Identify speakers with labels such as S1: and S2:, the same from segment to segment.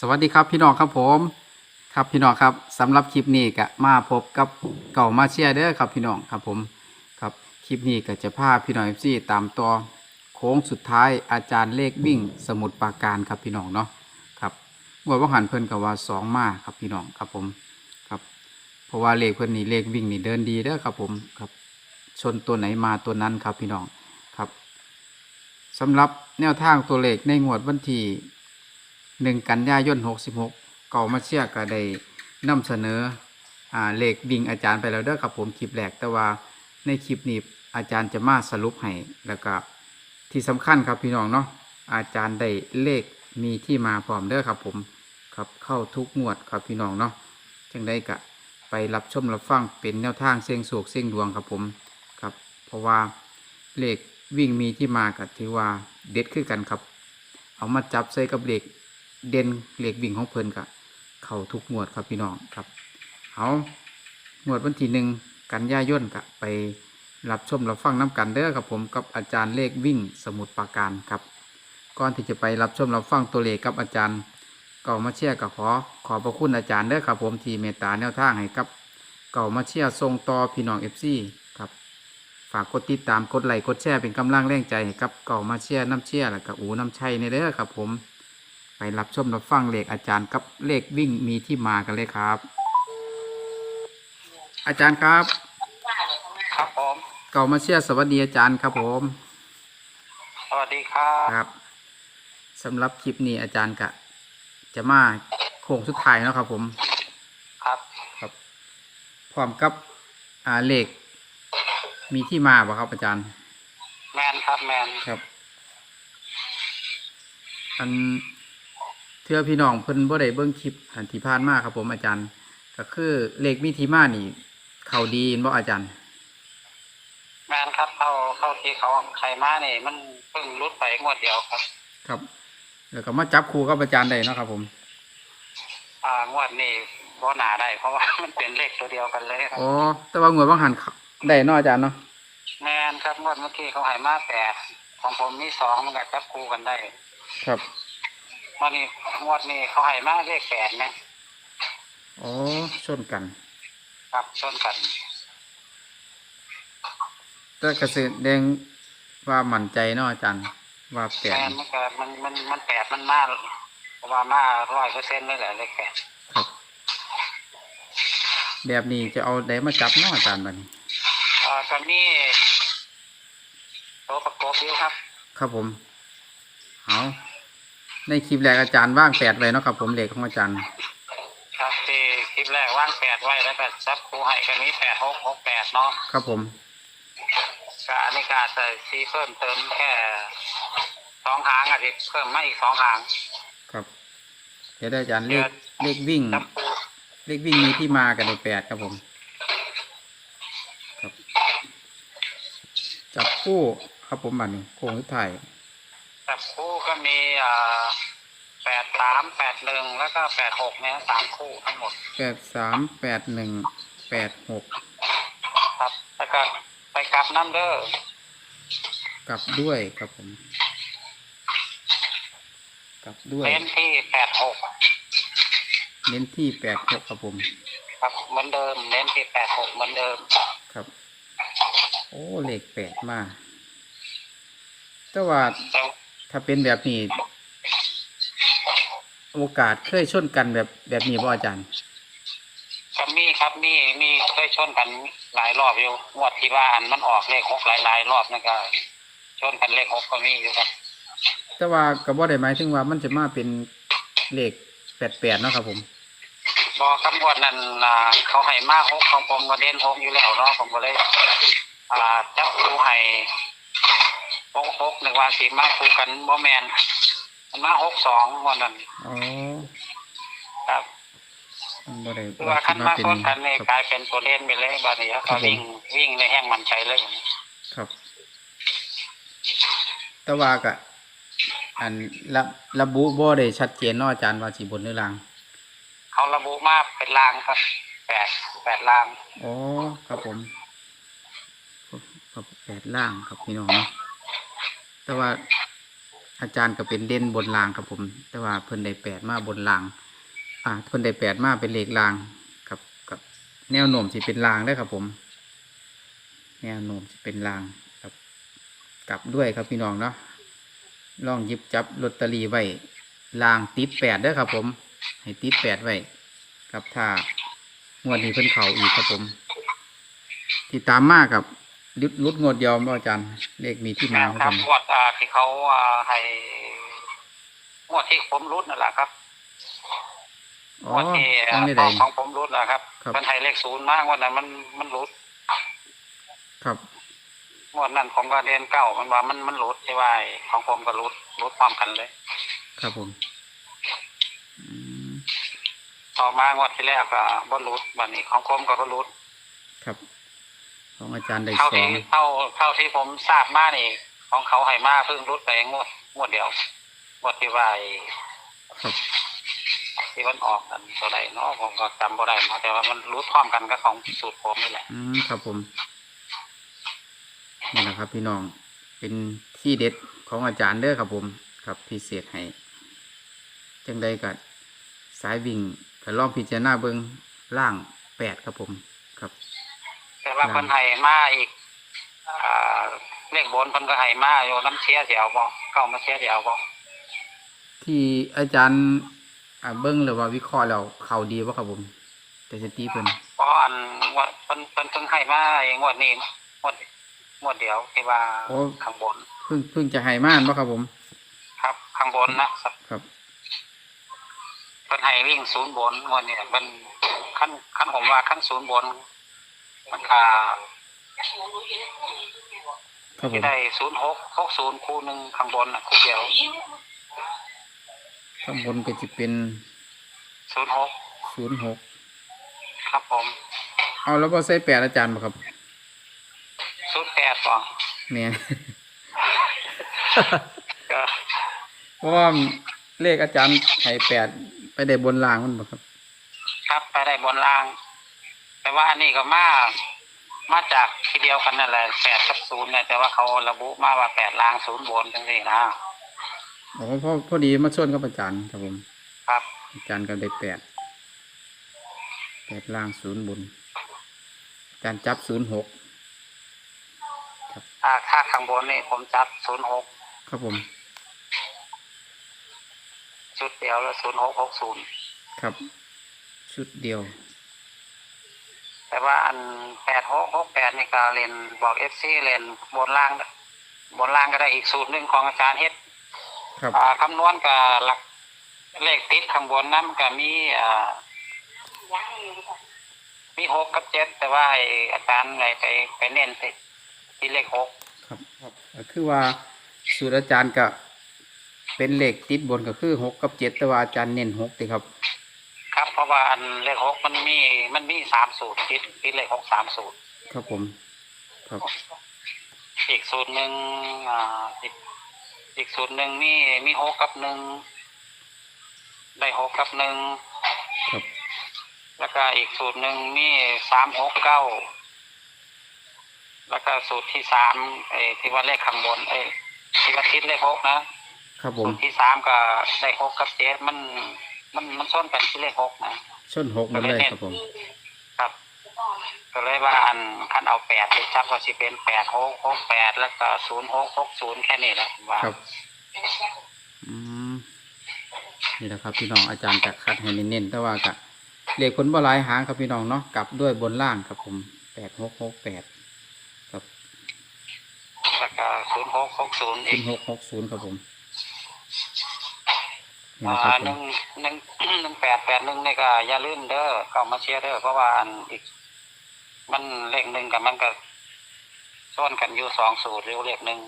S1: สวัสดีครับพี่น้องครับผม ครับพี่น้องครับสำหรับคลิปนี้ก็มาพบกับเก่ามาเชียร์เด้อครับพี่น้องครับผมครับคลิปนี้ก็จะพาพี่น้องเอฟซีตามต่อโค้งสุดท้ายอาจารย์เลขวิ่งสมุดปราการครับพี่น้องเนาะครับงวดว่าหันเพิ่นกับว่าสองมาครับพี่น้องครับผมครับ เพราะว่าเลขเพิ่นนี่เลขวิ่งนี่เดินดีเด้อครับผมครับ ชนตัวไหนมาตัวนั้นครับพี่น้องครับสำหรับแนวทางตัวเลขในงวดวันที่ หนึ่งกันยายนหกสิบหกเก่ามาเชียร์ก็ได้นำเสนออ่าเลขวิ่งอาจารย์ไปแล้วเด้อครับผมคลิปแรกแต่ว่าในคลิปนี้อาจารย์จะมาสรุปให้แล้วก็ที่สำคัญครับพี่น้องเนาะอาจารย์ได้เลขมีที่มาพร้อมเด้อครับผมครับเข้าทุกงวดครับพี่น้องเนาะจังได้กะไปรับชมรับฟังเป็นแนวทางเสี่ยงโศกเสี่ยงดวงครับผมครับ เพราะว่าเลขวิ่งมีที่มากับที่ว่าเด็ดขึ้นกันครับ เอามาจับใส่กับเลข เด่นเหล็กวิ่งของเพลินกะเขาทุกงวดครับพี่น้องครับเอางวดวันที่หนึ่งกันยายนกะไปรับชมรับฟังน้ำกันเด้อครับผมกับอาจารย์เลขวิ่งสมุดปราการครับ ก่อนที่จะไปรับชมรับฟังตัวเลขกับอาจารย์เก่ามาเชียร์กับขอขอบพระคุณอาจารย์เด้อครับผมที่เมตตาแนวทางให้กับ เก่ามาเชียร์ทรงต่อพี่น้องเอฟซีครับฝากกดติดตามกดไลค์กดแชร์เป็นกำลังแรงใจให้กับเก่ามาเชียร์น้ำเชียร์และกับอูน้ำชัยในเด้อครับผม ไปรับชมรับฟังเลขอาจารย์กับเลขวิ่งมีที่มากันเลยครับ อาจารย์ครับ
S2: ครับผม
S1: เก่ามาเชียร์สวัสดีอาจารย์ครับผม
S2: สวัสดีครับ
S1: ครับสำหรับคลิปนี้อาจารย์กะ จะมาโค้งสุดท้ายเนาะครับ ผม
S2: ครับ
S1: ครับพร้อมกับอ่าเลขมีที่มาบ่ครับอาจารย์
S2: แมนครับแมน
S1: ครับ อัน เทื่อพี่น้องเพิ่นบ่ได้เบิ่งคลิปอันที่ผ่านมาครับผมอาจารย์ ก็คือเลขมีที่มานี่ เขาดีเห็นบ่อาจารย์
S2: แมนครับเข้าเข้าที่เขาใครมาเนี่ยมันเพิ่งรุดไปงวดเดียวครับ
S1: ครับ แล้วก็มาจับคู่กับอาจารย์ได้เนาะครับผม
S2: อ่างวดนี่บ่หนาได้ เพราะว่ามันเป็นเลขตัวเดียวกันเลยครับ
S1: อ๋อแต่ว่างวดบางหันเขาได้เนาะอาจารย์เนาะ
S2: แมนครับงวดเมื่อกี้เขาใหายมาแปดของผมมีสองมันก็จับคู่กันได้
S1: ครับ
S2: ง วดนี้งวดนี้เขาใหายมาเลขแปดนะ
S1: อ๋อชนกัน
S2: ครับชนกัน
S1: แต่กระสือแดงว่ามั่นใจเนาะอาจารย์ว่าแป
S2: แม
S1: ด
S2: นมันก็มันมันมันแปดมันมาเพราะว่ามาร้อยเปอร์เซ็นต์เลยแหละเลขแปด
S1: ครับแบบนี้จะเอาได้มาจับเนาะอาจารย์บัดนี้
S2: อ่าตอนนี้ตัวประกอบอยู่ครับ
S1: ครับผมเอา ในคลิปแรกอาจารย์ว่างแปดไว้เนาะครับผมเลขของอาจารย์
S2: ครับที่คลิปแรกว่างแปดไว้แล้วก็ซับครูให้กันนี้แปดหกหกแปดเนาะ
S1: ครับผม
S2: ก็อันนี้ก็อาจจะซีเพิ่มเติมแค่สองหางอาจจะเพิ่มมาอีกสองหาง
S1: ครับ เดี๋ยวได้อาจารย์เลข
S2: เดี๋ยว
S1: เลขวิ่ง
S2: ซับครู
S1: เลขวิ่งมีที่มากันในแปดครับผม ครับ จับคู่ครับผมบัดนี้โค้งสุดท้าย
S2: ซับครูก็มีอ่าแปดสามแปดหนึ่งแล้วก็แปดหกเนี่ยสามคู่ทั้งหมด
S1: แปดสามแปดหนึ่งแปดหก
S2: ครับแล้วก็ไปกลับน้ำเด้อก
S1: ลับด้วยครับผม กลับด้วย
S2: เน้นที่แปดหก
S1: เน้นที่แปดหกครับผม
S2: ครับเหมือนเดิม เน้นที่แปดหกเหมือนเดิม
S1: ครับ โอ้เลขแปดมากแต่ว่า
S2: แต่
S1: ถ้าเป็นแบบนี้ โอกาสเคยชนกันแบบแบบนี้บ่อาจารย์
S2: ก็มีครับมีมีเคยชนกันหลายรอบอยู่งวดที่ว่าอันมันออกเลขหกหลายหลายๆรอบนั่นก็ชนกันเลขหกก็มีอยู่ครับ
S1: แต่ว่าก็บ่ได้หมายถึงว่ามันจะมาเป็นเลขแปดแปดเนาะครับผม
S2: บอกคำงวดนั้นอ่าเขาให้มากหกของผมก็เด่นหกอยู่แล้วเนาะผมก็เลย อ่าจับคูให้ หกหกหนึ่งวันสีมาคูกันบ่แมนมันมาหกสองงวันนั้น
S1: อ๋อ
S2: ครับ
S1: มันบ่ได้
S2: คือว่าคันมา
S1: เป็น
S2: ชนกันนี่
S1: ค
S2: ก
S1: รับ
S2: ลายเป็นตัวเล่นไปเลยบัดนี้
S1: ครั
S2: เขา
S1: บผม
S2: วิ่งวิ่งในแห้งมันใจเลย
S1: ครับ แต่ว่าก็อันระระบุบ่ได้ชัดเจนเนาะอาจารย์ว่าสิบนหรือล่าง
S2: เขาระบุมาเป็นลางครับแปดแปดลาง
S1: อ๋อครับผมครับแปดล่างครับพี่น้องเนาะ แต่ว่าอาจารย์ก็เป็นเด่นบนรางครับผม แต่ว่าเพิ่นได้แปดมาบนราง อ่าเพิ่นได้แปดมาเป็นเลขรางกับกับแนวโน้มสิเป็นรางได้ครับผม แนวโน้มสิเป็นรางครับกลับด้วยครับพี่น้องเนาะลองยิบจับลอตเตอรี่ไว้รางติดแปดเด้ครับผม ให้ติดแปดไว้ครับถ้างวดนี้เพิ่นเข่าอีกครับผม ที่ตามมากครับ ลุดลุดงวดเดียอมอาจารย์ เลขมีที่มา
S2: แม่น
S1: ค
S2: ค
S1: รั
S2: รั
S1: บบผม
S2: งวดอ่าที่เขาอ่าให้งวดที่ผมรุดนั่นแหละครับ
S1: อ๋
S2: ง
S1: อ
S2: วดที่
S1: ตั้งได้
S2: ข
S1: ใด
S2: องของผมรุดนะครับ
S1: ครับ
S2: มันให้เลขศูนย์มากงวันนั้นมันมันรุด
S1: ครับ
S2: งวดนั้นผมก็เรียนเก้ามันว่ามันมันรุดใช่ไหมของผมก็รุดรุดพร้อมกันเลย
S1: ครับผมอืม
S2: ต่อมางวดที่แรกก็บอลรุดวันนี้ของผมก็บอลรุด
S1: ครับ ของอาจารย์ได้
S2: เท่า
S1: สอ
S2: ที่
S1: ง
S2: เท่าเท่าที่ผมทราบมานี่ของเขาให้มาเพิ่งรุดไปงวดงวดเดียวงวดที่ว่าไอ้
S1: ครับ
S2: ที่มันออกกันตัวใดเนาะผมก็จำบ่ได้เนาะแต่ว่ามันรุดพร้อมกันกับของสูตรผมนี่แหละ
S1: อืมครับผมนี่แหละครับ พี่น้องเป็นที่เด็ดของอาจารย์เด้อครับผม ครับพิเศษให้จังใดกับสายวิ่งก็ลองพิจารณาเบิงล่างแปดครับผม ครับ
S2: แต่ว่า
S1: ครับ
S2: เพิ่นให้มาอีกอ่าเลขบนเพิ่นก็ให้มาอยู่น้ำเชียสิเอาบ่เก้ามาเชียสิเอาบ่
S1: ที่อาจารย์อ่าเบิ้งหรือว่าวิเคราะห์แล้วเขาดีว่าครับผม แต่สติเพิ่น
S2: เพราะอันงวดเพิ่นเพิ่นเพิ่งให้มาเองงวดนี้งวดงวดเดียวที่ว่าข้างบน
S1: เพิ่งเพิ่งจะให้ม่านว่าครับผม
S2: ครับข้างบนนะครับ
S1: ครับ
S2: เพิ่นให้วิ่งศูนย์บนงวดนี้มันขั้นขั้นผมว่าขั้นศูนย์บน มันก็
S1: ครับผ
S2: ที่
S1: ม
S2: ได้ศูนย์หกหกศูนย์คู่หนึ่งข้างบนน่ะคู่เดียว
S1: ข้างบนก็จะเป็น
S2: ศูนย์หก
S1: ศูนย์หก
S2: ครับผม
S1: เอาแล้วก็ใส่แปดอาจารย์บ่ครับ
S2: ศูนย์แปดบ่
S1: แม่น
S2: ก็
S1: เพราะว่าเลขอาจารย์ให้แปดไปได้บนรางมันบ่ครับ
S2: ครับไปได้บนล่าง แต่ว่าอันนี้ก็มามาจากทีเดียวกันนั่นแหละแปดกับศูนย์เนี่ยแต่ว่าเขาระบุมาว่าแปดล่างศูนย์บนจังซี่นะ
S1: อ๋อพอพอดีมาชนกับอาจารย์ครับผม
S2: ครับ
S1: อาจารย์ก็ได้แปดแปดล่างศูนย์บนอาจารย์จับศูนย์หก
S2: ถ้าค่าข้างบนนี่ผมจับศูนย์หก
S1: ครับผม
S2: ชุดเดียวแล้วศูนย์หกหกศูนย์
S1: ครับ ชุดเดียว
S2: แต่ว่าอันแปดหกหกแปดนี่ก็เรียนบอกเอฟซีเรียนบนล่าง บนล่างก็ได้อีกสูตรหนึ่งของอาจารย์เฮ็ด
S1: ครับ
S2: อ่าคำนวณกับหลักเลขติดข้างบนนั้นก็มีอ่ามีหกกับเจ็ดแต่ว่าไอ้อาจารย์ไปไปไปเน้นที่ที่เลขหก
S1: ครับครับก็คือว่าสูตรอาจารย์ก็เป็นเลขติดบนก็คือหกกับเจ็ดแต่ว่าอาจารย์เน้นหกติครับ
S2: ครับ เพราะว่าอันเลขหกมันมีมันมีสามสูตรติดติดเลขหกสามสูตร
S1: ครับผม ครับ
S2: อีกสูตรหนึ่งอ่าอีกอีกสูตรหนึ่งมีมีหกกับหนึ่งได้หกกับหนึ่ง
S1: ครับ
S2: แล้วก็อีกสูตรหนึ่งมีสามหกเก้าแล้วก็สูตรที่สามไอ้ที่ว่าเลขข้างบนไอ้ที่ว่าทิศเลขหกนะครับ
S1: ผม
S2: สูตรที่สามก็ได้หกกับเจ็ดมัน มันมันส้นกันที่เลขหกนะ
S1: ชนหกหมดเลยครับผม
S2: ครับก็เลยว่าอันขั้นเอาแปดไปจับก็สิเป็นแปดหกหกแปดแล้วก็ศูนย์หกหกศูนย์แค่นี้แหละผมว่า
S1: ครับอืมนี่แหละครับ พี่น้องอาจารย์จะคัดให้เน้นๆแต่ว่าก็เลขผลบ่หลายหางครับพี่น้องเนาะกลับด้วยบนล่างครับผมแปดหกหกแปดครับ
S2: แล้วก็ศูนย์หกหกศูนย์
S1: ศู
S2: อี
S1: น
S2: ก
S1: ย์หกหกศูนย์ครับผมนี่
S2: อ่า
S1: นะครับผ
S2: ห
S1: ม
S2: นึ่งหนึ่งหนึ่งแปดแปดหนึ่งนี่ก็อย่าลืมเด้อเข้ามาเชียร์เด้อเพราะว่าอันอีก มันเลขหนึ่งกับมันก็ซ้อนกันอยู่สองสูตรเรียวเลขหนึ่ง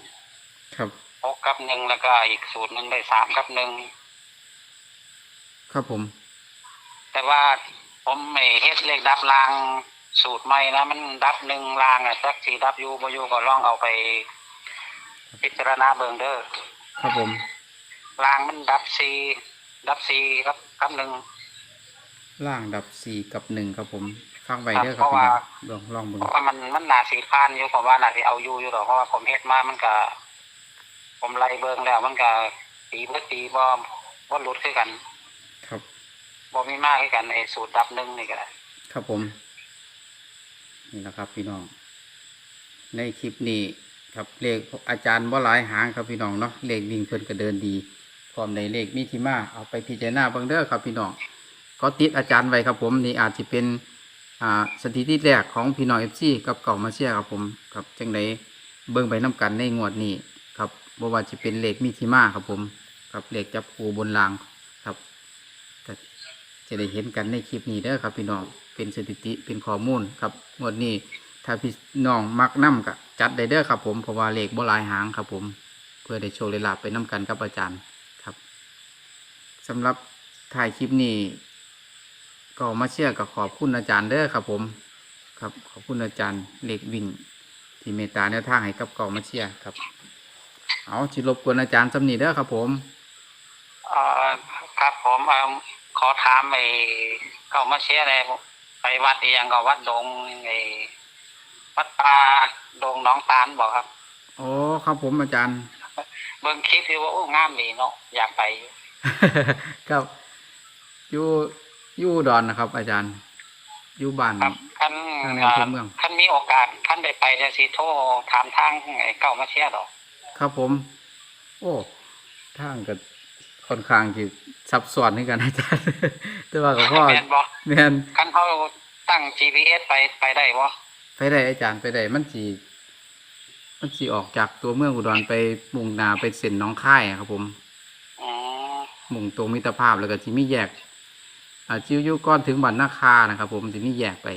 S1: ครับ
S2: หกกับหนึ่งแล้วก็อีกสูตรหนึ่งได้สามกับหนึ่ง
S1: ครับผม
S2: แต่ว่าผมไม่เฮ็ดเลขดับรางสูตรใหม่นะมันดับหนึ่งรางอะสักสีดับอยูบ่อยูก็ลองเอาไป พิจารณาเบิ่งเด้อ
S1: ครับผม
S2: รางมันดับสีดับสีครับกับหนึ่ง
S1: ล่างดับสี่กับหนึ่งครับผมฟังไว้
S2: ครับ
S1: เด้อค
S2: เพ
S1: รับ
S2: ราะ
S1: พี่น้
S2: ว่า
S1: องลองลองเบิ่ง
S2: เพราะว่ามันมันหนาสีพานอยู่ผมว่าหนาสีเอาอยู่อยู่หรอกเพราะว่าผมเฮ็ดมามันก็ผมไล่เบิ่งแล้วมันก็ปีเบิดปีบ่บ่หลุดคือกัน
S1: ครับ
S2: บ่มีมากคือกันไอ้สูตรดับหนึ่งนี่ก็ได้
S1: ครับผม นี่แหละครับพี่น้อง ในคลิปนี้ครับเลขอาจารย์ว่าหลายหางครับพี่น้องเนาะเลขวิ่งเพิ่นก็เดินดี พร้อมในเลขมีที่มาเอาไปพิจารณาเบิ่งเด้อครับพี่น้องก็ติดอาจารย์ไว้ครับผมนี่อาจจะเป็นสถิติแรกของพี่น้องเอฟซีกับเก่ามาเชียครับผมครับจังไดเบิ่งไปน้กันในงวดนี้ครับบว่าจะเป็นเลขมีที่มาครับผมกับเลขจับปูบนรางครับจะได้เห็นกันในคลิปนี้เด้อครับพี่น้องเป็นสถิติเป็นข้อมูลครับงวดนี้ถ้าพี่น้องมักน้ำก็จัดได้เด้อครับผมเพราะว่าเลขบ่ลายหางครับผม เพื่อได้โชว์เลลาบไปน้กันกับอาจารย์ สำหรับถ่ายคลิปนี้ก็มาเชื่อกับขอบคุณอาจารย์เด้อครับผม ครับขอบคุณอาจารย์เลขวิ่ง ที่เมตตาแนวทางให้กับเก่ามาเชียร์ครับ เอาชิรบกวนอาจารย์สำนีเด้อครับผม
S2: เอ่อครับผมเอ่อขอถามไอ้เข้ามาเชียร์ในไปวัดอีหยังก็วัดดงไอ้วัดป่าดงหน้องตาลบอกครับ
S1: โอ้ครับผมอาจารย์
S2: เบิ่งคลิปที่ว่าโอ้งามดีเนาะอยากไปอยู่
S1: ครับอยู่อยู่อุดอนนะครับ อาจารย์ อยู่บ้าน
S2: ครับคัน
S1: ทางใน
S2: เอ่อ
S1: อำเภอเมือง
S2: คันมีโอกาสคันได้ไปจะสิโทรถามทางไอ้เก้ามาเชียร์ดอก
S1: ครับผม โอ้ทางก็ค่อนข้างที่ซับซ้อนเหมือนกันอาจารย์ แต่ว่ากับพ่อ
S2: แม่นบ่
S1: แม่น
S2: คันเขาตั้ง GPS ไปไปได้บ่
S1: ไปได้อาจารย์ไปได้มันสีมันสีออกจากตัวเมืองอุดรไปมุ่งหนาไปเส้นหน้องค่ายอะครับผม
S2: อืม
S1: มุ่งตรงมิตรภาพแล้วก็ที่มีแยกอ่าจิ้วอยุก้อนถึงบันนาคานะครับ ผมที่มีแยกไป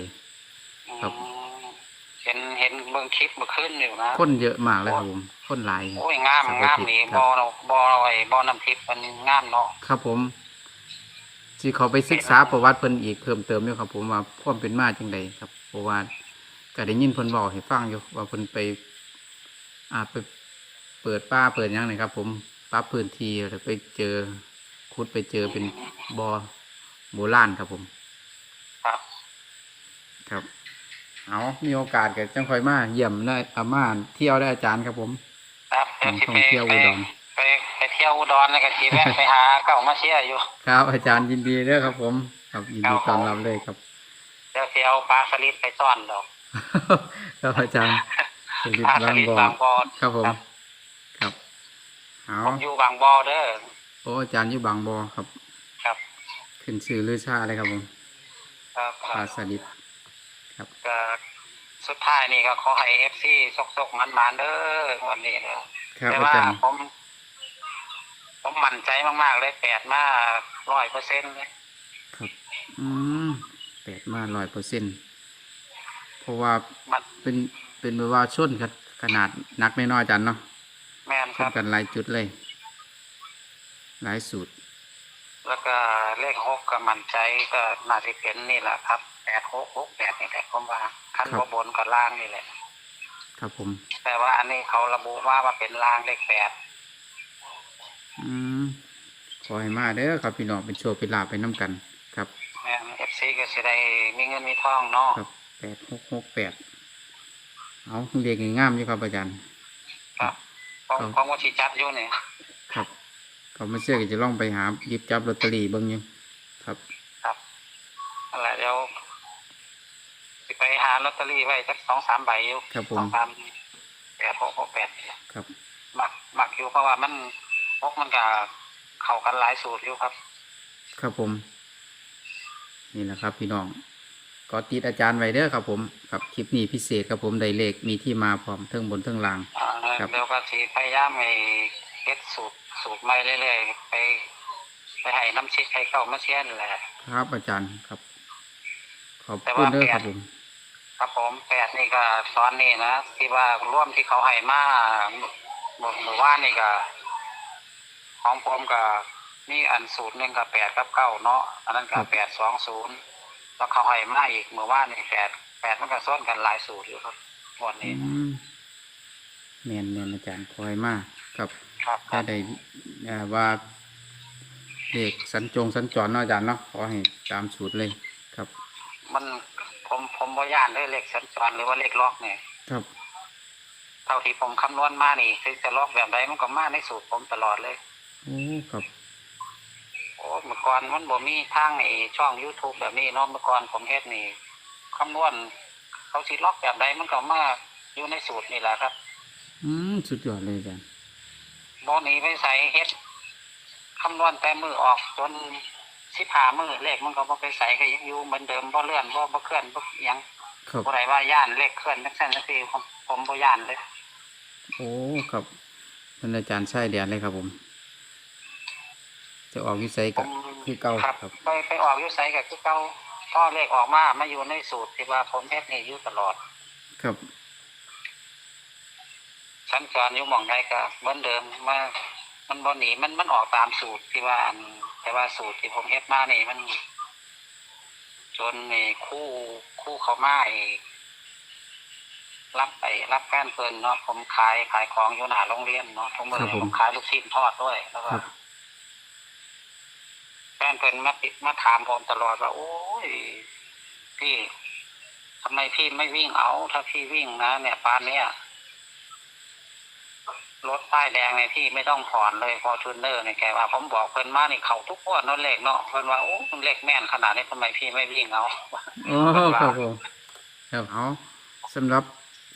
S1: ครับ
S2: อืมเห็นเห็นเบิ่งคลิปเมื่อคืนอยู่นะ
S1: คนเยอะมากเลยครับผมคนหลาย
S2: โอ้ยงาม
S1: สวัสดี
S2: งามนี่
S1: ครับ
S2: บ่เราบ่เราไอ้บ่น้ำทิพย์มันงามเนาะ
S1: ครับผมที่เขาไปศึกษาประวัติเพิ่นอีกเพิ่มเติมอยู่ครับ ผมว่าความเป็นมาจังใดครับเพราะว่าก็ได้ยินเพิ่นบอกให้ฟังอยู่ว่าเพิ่นไป อ่าไปเปิดป้าเปิดหยังไงครับ ผมปรับพื้นที่แล้วไปเจอ คุดไปเจอเป็นบอ่อโบราณครับผม
S2: ครับ
S1: ครับ เอามีโอกาสก็จังค่อยมาเยี่ยมได้อามาเที่ยวได้อาจารย์ครับผม
S2: ครับเดี๋ยวสิ
S1: ท่อง
S2: ไป
S1: เที่ยว
S2: ไป
S1: อุดร
S2: ไปไปเที่ยวอุดรแล้วก็สิแวะไปหาเก้ามาเชียร์อยู่
S1: ครับอาจารย์ยินดีเด้อครับผม ครับยินดี
S2: ครับผม
S1: ต้อนรับเลยครับ
S2: เดี๋ยวสิเอาปลาสลิดไปซ่อนดอก
S1: ครับอาจารย์สลิด
S2: ปลาส
S1: บาง
S2: ลิด
S1: บ่อบา
S2: งบ่อ
S1: ครับผม
S2: ครับ
S1: ครับ เอา
S2: ผมอยู่บางบ่อเด้อ
S1: โอ้อาจารย์อยู่บางบ่อครับ
S2: ครับ
S1: ขึ้นชื่อลือชาเลยครับผม
S2: ครับค
S1: ปลา
S2: รับ
S1: สลิดครับ
S2: ก็สุดท้ายนี่ก็ขอให้ FC ซกๆมันๆเด้อวันนี้เด้อ
S1: ครับ
S2: แต่
S1: อา
S2: ว่า
S1: จารย์
S2: ผม ผมมั่นใจมาก ๆ เลยแปดมาร้อยเปอร์เซ็นต์เลย
S1: ครับ อืมแปดมาร้อยเปอร์เซ็นต์เพราะว่า
S2: มัน
S1: เป็นเป็นแบบว่าชนกันขนาดหนักน้อยๆอาจารย์เนาะ
S2: แม่น
S1: ช
S2: ครั
S1: น
S2: บ
S1: กันหลายจุดเลย หลายสูตร
S2: แล้วก็เลขหกก็มั่นใจก็น่าจะเป็นนี่แหละครับแปดหกหกแปดนี่แหละผมว่าขั้น
S1: ครับ
S2: บนกับล่างนี่แหละ
S1: ครับผม
S2: แต่ว่าอันนี้เขาระบุว่าว่าเป็นล่างเลขแปด
S1: อืมขอให้มาเด้อครับพี่น้องเป็นโชว์เป็นลาบไปน้ำกัน ครับ
S2: แม่นเอฟซีก็จะได้มีเงินมีทองเนาะ
S1: ครับแปดหกหกแปดเอาเรียกงามๆอยู่ครับอาจารย์
S2: ครับ ของ
S1: ครับ
S2: ของวัชิจัดอยู่เนี่ย
S1: ครับ เขาไม่เชื่อก็จะล่องไปหาหยิบจับลอตเตอรี่เบิ่งอยังครับ
S2: ครับอะไรเดี๋ยวสิไปหาลอตเตอรี่ไว้สักสองสามใบอยู่
S1: ครับผ
S2: สอ
S1: ม
S2: งสามแปดหกหกแปดนี่แหละ
S1: ครับ
S2: มักมักอยู่เพราะว่ามันพกมันกับเข้ากันหลายสูตรอยู่ครับ
S1: ครับผม นี่แหละครับพี่น้องก็ติดอาจารย์ไว้เด้อครับผมครับคลิปนี้พิเศษครับผมได้เลขมีที่มาพร้อมเทิงบนเทิงล่าง
S2: อ่า
S1: ครับ
S2: เดี๋ยวก็สีพยายามไปเฮ็ดสูตร สูตรใหม่เรื่อยๆไปไปให้น้ำชิดให้เข้ามาเชียนแหละ
S1: ครับอาจารย์ครับ ขอบ
S2: แต่
S1: คุณ
S2: ว่า
S1: เด้อ
S2: แปด
S1: ครับผม
S2: ครับผมแปดนี่ก็สอนนี่นะที่ว่าร่วมที่เขาให้มาหมู่หมู่ว่านนี่ก็ของผมก็มีอันสูตรหนึ่งกับแปดกับเก้าเนาะอันนั้นก็แปดสองศูนย์แล้วเขาให้มาอีกเมื่อว่านนี่แปดแปดมันก็ซ้อนกันหลายสูตรอยู่ครับวัน
S1: อื
S2: นี้
S1: มแมนแมนอาจารย์คอยมากครับ
S2: ครับค
S1: ถ้า
S2: รับ
S1: ได้อ่าว่าเลขสัญจงสัญจรเนาะอาจารย์เนาะขอให้ตามสูตรเลยครับ
S2: มันผมผมบ่ย่านได้เลขสัญจรหรือว่าเลขล็อกเนี่ย
S1: ครับ
S2: เท่าที่ผมคำนวณมานี่ถึงจะล็อกแบบใดมันก็มาในสูตรผมตลอดเลย
S1: โอ้ครับ
S2: โอ้เมื่อก่อนมันบ่มีทางไอ้ช่อง YouTube แบบนี้เนาะเมื่อก่อนผมเฮ็ดนี่คำนวณเขาสิล็อกแบบใดมันก็มาอยู่ในสูตรนี่แหละครับ
S1: อืมสุดยอดเลยอาจารย์
S2: บ่หนีไปใส่เฮ็ดคำนวณแต่มือออกจนสิบหามือเลขมันก็บ่ไปใส่ก็ยังอยู่เหมือนเดิมบ่เลื่อนบ่บ่เคลื่อนบ่หยัง
S1: ครับ
S2: บ่ได้ว่าย่านเลขเคลื่อนจังซั่นจังซี่ผมผมบ่ย่านเลย
S1: โอ้ครับท่านอาจารย์ใช่เดียนเลยครับผม จะออกวิสัย
S2: ผ
S1: กับ
S2: ม
S1: คือเก่า
S2: ครับ
S1: ครับ
S2: ไปไปออกอยู่ไสก็คือเก่าพอเลขออกมามาอยู่ในสูตรที่ว่าผมเฮ็ดนี่อยู่ตลอด
S1: ครับ
S2: สัญจรอยู่หม่องใดก็เหมือนเดิมมามันบ่หนีมันมันออกตามสูตรที่ว่าอันแต่ว่าสูตรที่ผมเฮ็ดมานี่มัน จนนี่คู่คู่เขามาอีกรับไปรับแฟนเพิ่นเนาะผมขายขายของอยู่หน้าโรงเรียนเนาะทุกมื้อ
S1: ครับ
S2: นี้
S1: ผม
S2: ผมขายลูกชิ้นทอดด้วยแล้วก็
S1: ครับ
S2: แฟนเพิ่นมาติดมาถามผมตลอดว่าโอ้ยพี่ทำไมพี่ไม่วิ่งเอา ถ้าพี่วิ่งนะเนี่ยปานเนี้ย รถป้ายแดงเนี่ยพี่ไม่ต้องผ่อนเลยพอทูนเนอร์เนี่ยแกว่าผมบอกเพิ่นมานี่เขาทุกงวันนั่นเลขเนาะเพิ่นว่าโอ้เลขแม่นขนาดนี้ทำไมพี่ไม่วิ่งเอา
S1: โอ้ครับผมครับเอาสำหรับ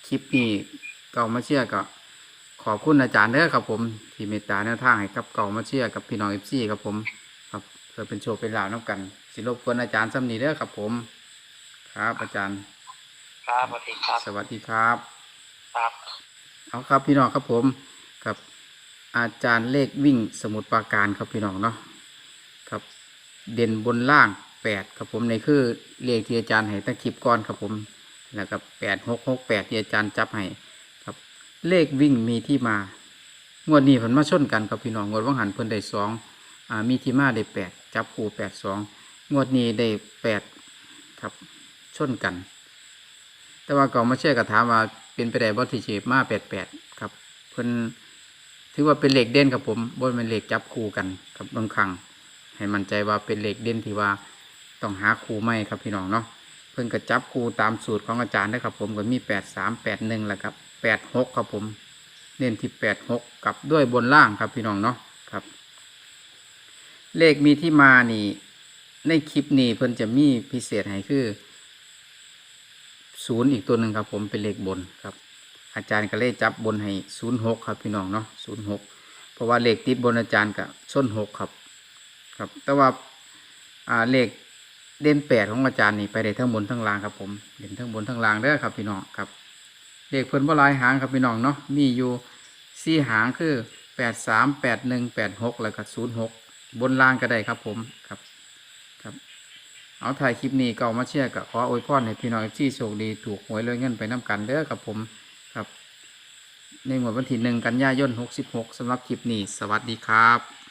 S1: คลิปนี้เก่ามาเชียร์ก็ขอบคุณอาจารย์เด้อครับผมที่เมตตาแนวทางให้กับเก่ามาเชียร์กับพี่น้องเอฟซีครับผม ครับเพื่อเป็นโชว์เป็นลาวน้ำกัน สิรบกวนอาจารย์ซ้ำนี้เด้อครับผม ครับ อาจารย์
S2: ครับสวัสดีครับ
S1: สวัสดีครับ
S2: ครับ
S1: เอาครับพี่น้องครับผม กับอาจารย์เลขวิ่งสมุดปราการครับพี่น้องเนาะครับเด่นบนล่างแปดครับผมในคือเลขที่อาจารย์ให้ตั้งคลิปก่อนครับผมแล้วกับแปดหกหกแปดที่อาจารย์จับให้ครับเลขวิ่งมีที่มางวดนี้เพิ่นมาชนกันครับพี่น้องงวดว่างหันเพิ่นได้สองอ่ามีที่มาได้แปดจับคู่แปดสองงวดนี้ได้แปดครับชนกัน แต่ว่าก่อนมาเชื่อกับถามว่าเป็นไปได้บ่ที่สิมาแปดแปดครับเพิ่น ถือว่าเป็นเหล็กเด่นครับผมบ่เป็นเหล็กจับคู่กันครับบางครั้งให้มั่นใจว่าเป็นเหล็กเด่นที่ว่าต้องหาคู่ใหม่ครับพี่น้องเนาะเพิ่นก็จับคู่ตามสูตรของอาจารย์นะครับ ผมก็มีแปดสามแปดหนึ่งแหละครับแปดหกครับผม เน้นที่แปดหกกับด้วยบนล่างครับพี่น้องเนาะครับ เลขมีที่มานี่ ในคลิปนี้เพิ่นจะมีพิเศษให้คือศูนย์อีกตัวหนึ่งครับผมเป็นเลขบนครับ อาจารย์ก็เลยจับบนให้ศูนย์หกครับพี่น้องเนาะศูนย์หกเพราะว่าเลขติดบนอาจารย์กับส้นหกครับ ครับ แต่ว่าอ่าเลขเด่นแปดของอาจารย์นี่ไปได้ทั้งบนทั้งล่างครับผมเด่นทั้งบนทั้งล่างเด้อครับพี่น้องครับเลขเพิ่นบ่ลายหางครับพี่น้องเนาะมีอยู่สี่หางคือแปดสามแปดหนึ่งแปดหกแล้วก็ศูนย์หกบนล่างก็ได้ครับผมครับครับ เอาถ่ายคลิปนี้ก็มาเชียร์กับขออวยพรให้พี่น้องที่โชคดีถูกหวยรวยเงินไปน้ำกันเด้อกับผม ในงวดวันที่หนึ่งกันยายนหกสิบหกสำหรับคลิปนี้ สวัสดีครับ